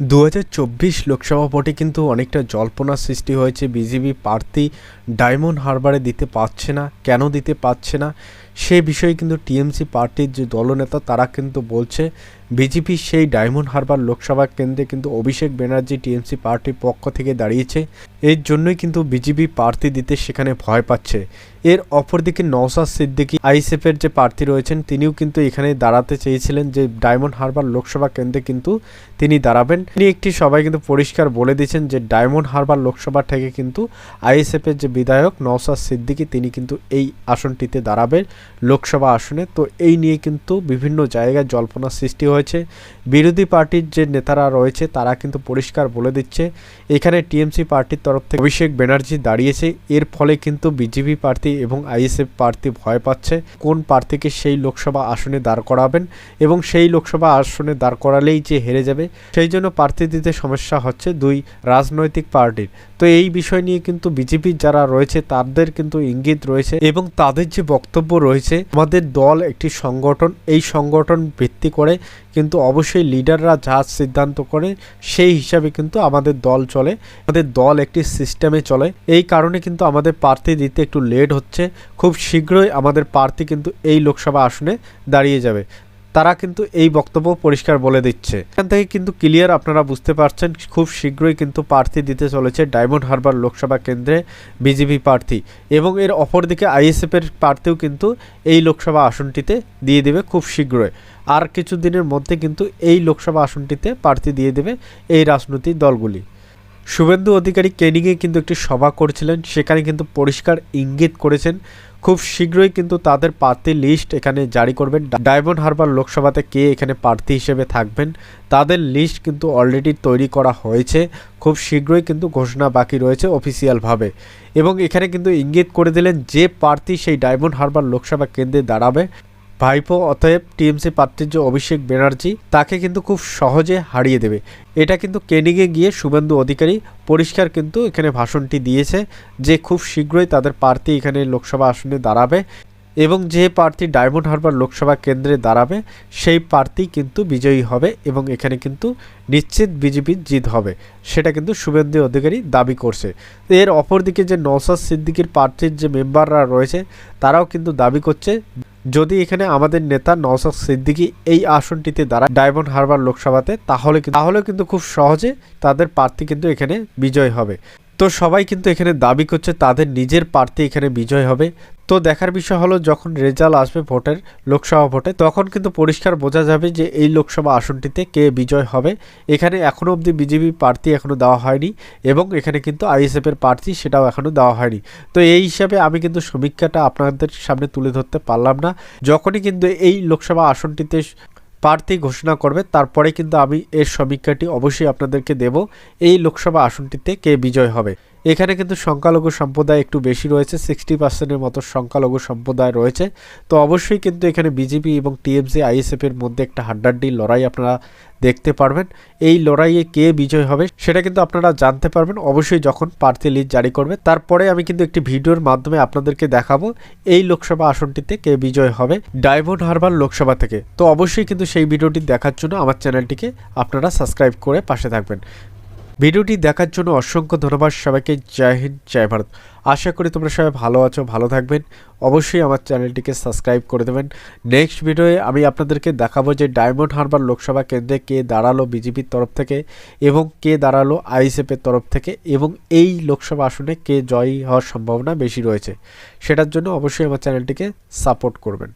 দু হাজার চব্বিশ লোকসভা ভোটে কিন্তু অনেকটা জল্পনার সৃষ্টি হয়েছে। বিজেপি প্রার্থী ডায়মন্ড হারবারে দিতে পারছে না, কেন দিতে পারছে না, সে বিষয়ে কিন্তু টিএমসি পার্টির যে দলনেতা তারা কিন্তু বলছে বিজেপি সেই ডায়মন্ড হারবার লোকসভা কেন্দ্রে কিন্তু অভিষেক ব্যানার্জি টিএমসি পার্টির পক্ষ থেকে দাঁড়িয়েছে। এর জন্যই কিন্তু বিজেপি প্রার্থী দিতে সেখানে ভয় পাচ্ছে। এর অপরদিকে নওসাদ সিদ্দিকী, আইএসএফের যে প্রার্থী রয়েছেন, তিনিও কিন্তু এখানে দাঁড়াতে চেয়েছিলেন যে ডায়মন্ড হারবার লোকসভা কেন্দ্রে কিন্তু তিনি দাঁড়াবেন। তিনি একটি সবাই কিন্তু পরিষ্কার বলে দিয়েছেন যে ডায়মন্ড হারবার লোকসভা থেকে কিন্তু আইএসএফের যে বিধায়ক নওসাদ সিদ্দিকী, তিনি কিন্তু এই আসনটিতে দাঁড়াবেন লোকসভা আসনে। তো এই নিয়ে কিন্তু বিভিন্ন জায়গায় জল্পনার সৃষ্টি হয়েছে। বিরোধী পার্টির যে নেতারা রয়েছে, তারা কিন্তু পরিষ্কার বলে দিচ্ছে। এখানে টিএমসি পার্টির তরফ থেকে অভিষেক ব্যানার্জি দাঁড়িয়েছে। এর ফলে কিন্তু বিজেপি প্রার্থী এবং আইএসএফ প্রার্থী ভয় পাচ্ছে। কোন প্রার্থীকে সেই লোকসভা আসনে দাঁড় করাবেন এবং সেই লোকসভা আসনে দাঁড় করালেই যে হেরে যাবে, সেই জন্য প্রার্থী দিতে সমস্যা হচ্ছে দুই রাজনৈতিক পার্টির। তো এই বিষয় নিয়ে কিন্তু বিজেপির যারা রয়েছে, তাদের কিন্তু ইঙ্গিত রয়েছে এবং তাদের যে বক্তব্য রয়েছে, আমাদের দল একটি সংগঠন। এই সংগঠন ভিত্তি করে কিন্তু অবশ্যই লিডাররা যা সিদ্ধান্ত করে, সেই হিসাবে কিন্তু আমাদের দল চলে। আমাদের দল একটি সিস্টেমে চলে। এই কারণে কিন্তু আমাদের প্রার্থী দিতে একটু লেট হচ্ছে। খুব শীঘ্রই আমাদের প্রার্থী কিন্তু এই লোকসভা আসনে দাঁড়িয়ে যাবে। তারা কিন্তু এই বক্তব্য পরিষ্কার বলে দিচ্ছে। এখান থেকে কিন্তু ক্লিয়ার আপনারা বুঝতে পারছেন, খুব শীঘ্রই কিন্তু প্রার্থী দিতে চলেছে ডায়মন্ড হারবার লোকসভা কেন্দ্রে বিজেপি প্রার্থী এবং এর অপরদিকে আইএসএফের প্রার্থীও কিন্তু এই লোকসভা আসনটিতে দিয়ে দেবে খুব শীঘ্রই। আর কিছু দিনের মধ্যে কিন্তু এই লোকসভা আসনটিতে প্রার্থী দিয়ে দেবে এই রাজনৈতিক দলগুলি। শুভেন্দু অধিকারী কেনিংয়ে কিন্তু একটি সভা করেছিলেন, সেখানে কিন্তু পরিষ্কার ইঙ্গিত করেছেন খুব শীঘ্রই কিন্তু তাদের প্রার্থী লিস্ট এখানে জারি করবেন। ডায়মন্ড হারবার লোকসভাতে কে এখানে প্রার্থী হিসেবে থাকবেন, তাদের লিস্ট কিন্তু অলরেডি তৈরি করা হয়েছে। খুব শীঘ্রই কিন্তু ঘোষণা বাকি রয়েছে অফিসিয়ালভাবে এবং এখানে কিন্তু ইঙ্গিত করে দিলেন যে প্রার্থী সেই ডায়মন্ড হারবার লোকসভা কেন্দ্রে দাঁড়াবে। ভাইপো অতএব টিএমসি প্রার্থীর যে অভিষেক ব্যানার্জি, তাকে কিন্তু খুব সহজে হারিয়ে দেবে। এটা কিন্তু কেনিংয়ে গিয়ে শুভেন্দু অধিকারী পরিষ্কার কিন্তু এখানে ভাষণটি দিয়েছে যে খুব শীঘ্রই তাদের প্রার্থী এখানে লোকসভা আসনে দাঁড়াবে এবং যে প্রার্থী ডায়মন্ড হারবার লোকসভা কেন্দ্রে দাঁড়াবে, সেই প্রার্থী কিন্তু বিজয়ী হবে এবং এখানে কিন্তু নিশ্চিত বিজেপির জিত হবে। সেটা কিন্তু শুভেন্দু অধিকারী দাবি করছে। এর অপরদিকে যে নওসাদ সিদ্দিকির প্রার্থীর যে মেম্বাররা রয়েছে, তারাও কিন্তু দাবি করছে যদি এখানে আমাদের নেতা নওসাদ সিদ্দিকী এই আসনটিতে দাঁড়ায় ডায়মন্ড হারবার লোকসভাতে, তাহলে তাহলে কিন্তু খুব সহজে তাদের প্রার্থী কিন্তু এখানে বিজয় হবে। তো সবাই কিন্তু এখানে দাবি করছে, তাদের নিজের প্রার্থী এখানে বিজয় হবে। তো দেখার বিষয় হলো, যখন রেজাল্ট আসবে ভোটের, লোকসভা ভোটে, তখন কিন্তু পরিষ্কার বোঝা যাবে যে এই লোকসভা আসনটিতে কে বিজয় হবে। এখানে এখনও অবধি বিজেপি প্রার্থী এখনও দেওয়া হয়নি এবং এখানে কিন্তু আইএসএফের প্রার্থী সেটাও এখনও দেওয়া হয়নি। তো এই হিসাবে আমি কিন্তু সমীক্ষাটা আপনাদের সামনে তুলে ধরতে পারলাম না। যখনই কিন্তু এই লোকসভা আসনটিতে প্রার্থী ঘোষণা করবে, তারপরে কিন্তু আমি এর সমীক্ষাটি অবশ্যই আপনাদেরকে দেব, এই লোকসভা আসনটিতে কে বিজয় হবে। এখানে কিন্তু সংখ্যালঘু সম্প্রদায় একটু বেশি রয়েছে সিক্সটি পার্সেন্টের মতো সংখ্যালঘু সম্প্রদায় রয়েছে। তো অবশ্যই কিন্তু এখানে বিজেপি এবং টিএমসি আইএসএফের মধ্যে একটা হাড্ডাড্ডি লড়াই আপনারা দেখতে পারবেন। এই লড়াইয়ে কে বিজয় হবে সেটা কিন্তু আপনারা জানতে পারবেন। অবশ্যই যখন প্রার্থী লিস্ট জারি করবে, তারপরে আমি কিন্তু একটি ভিডিওর মাধ্যমে আপনাদেরকে দেখাবো এই লোকসভা আসনটিতে কে বিজয় হবে ডায়মন্ড হারবার লোকসভা থেকে। তো অবশ্যই কিন্তু সেই ভিডিওটি দেখার জন্য আমার চ্যানেলটিকে আপনারা সাবস্ক্রাইব করে পাশে থাকবেন। ভিডিওটি দেখার জন্য অসংখ্য ধন্যবাদ। সবাইকে জয় হিন্দ, জয় ভারত। আশা করি তোমরা সবাই ভালো আছো, ভালো থাকবেন। অবশ্যই আমার চ্যানেলটিকে সাবস্ক্রাইব করে দেবেন। নেক্সট ভিডিওয়ে আমি আপনাদেরকে দেখাবো যে ডায়মন্ড হারবার লোকসভা কেন্দ্রে কে দাঁড়াল বিজেপির তরফ থেকে এবং কে দাঁড়াল আইএসএফের তরফ থেকে এবং এই লোকসভা আসনে কে জয়ী হওয়ার সম্ভাবনা বেশি রয়েছে। সেটার জন্য অবশ্যই আমার চ্যানেলটিকে সাপোর্ট করবেন।